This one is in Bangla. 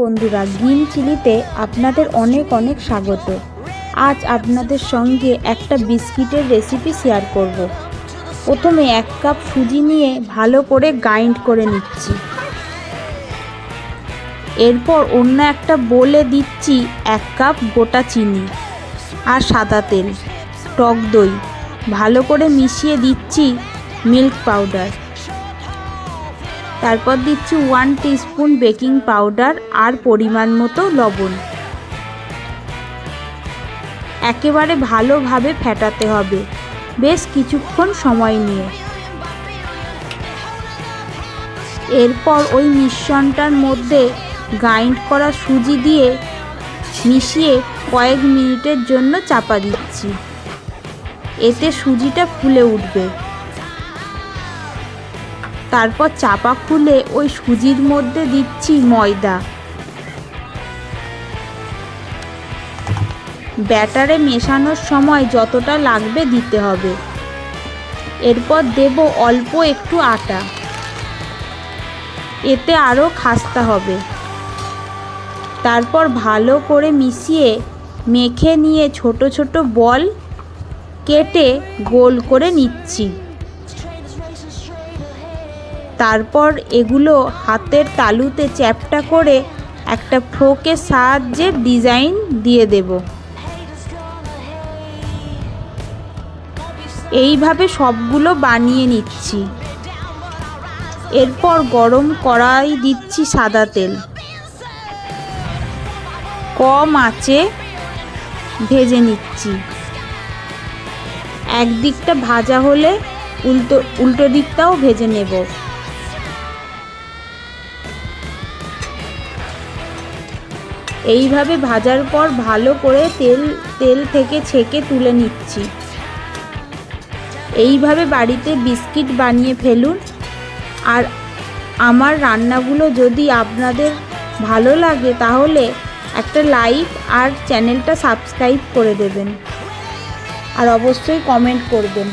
বন্ধুরা, গ্রিন চিলিতে আপনাদের অনেক অনেক স্বাগত। আজ আপনাদের সঙ্গে একটা বিস্কিটের রেসিপি শেয়ার করব। প্রথমে এক কাপ সুজি নিয়ে ভালো করে গ্রাইন্ড করে নিচ্ছি। এরপর অন্য একটা বলে দিচ্ছি এক কাপ গোটা চিনি আর সাদা তেল, টক দই। ভালো করে মিশিয়ে দিচ্ছি মিল্ক পাউডার তারপর দিচ্ছি ওয়ান টিস্পুন বেকিং পাউডার আর পরিমাণ মতো লবণ। একেবারে ভালোভাবে ফেটাতে হবে। বেশ কিছুক্ষণ সময় নিয়ে। এরপর ওই মিশ্রণটার মধ্যে গ্রাইন্ড করা সুজি দিয়ে মিশিয়ে কয়েক মিনিটের জন্য চাপা দিচ্ছি। এতে সুজিটা ফুলে উঠবে। তারপর চাপা খুলে ওই সুজির মধ্যে দিচ্ছি ময়দা। ব্যাটারে মেশানোর সময় যতটা লাগবে দিতে হবে। এরপর দেব অল্প একটু আটা। এতে আরও খাস্তা হবে। তারপর ভালো করে মিশিয়ে মেখে নিয়ে ছোট ছোট বল কেটে গোল করে নিচ্ছি। তারপর এগুলো হাতের তালুতে চ্যাপটা করে একটা ফ্রোকের সাহায্যে ডিজাইন দিয়ে দেব। এইভাবে সবগুলো বানিয়ে নিচ্ছি। এরপর গরম কড়াই দিচ্ছি সাদা তেল। কম আঁচে ভেজে নিচ্ছি। একদিকটা ভাজা হলে উল্টো উল্টো দিকটাও ভেজে নেব। এইভাবে ভাজার পর ভালো করে তেল তেল থেকে ছেঁকে তুলে নিচ্ছি। এইভাবে বাড়িতে বিস্কিট বানিয়ে ফেলুন। আর আমার রান্নাগুলো যদি আপনাদের ভালো লাগে তাহলে একটা লাইক আর চ্যানেলটা সাবস্ক্রাইব করে দেবেন। আর অবশ্যই কমেন্ট করবেন।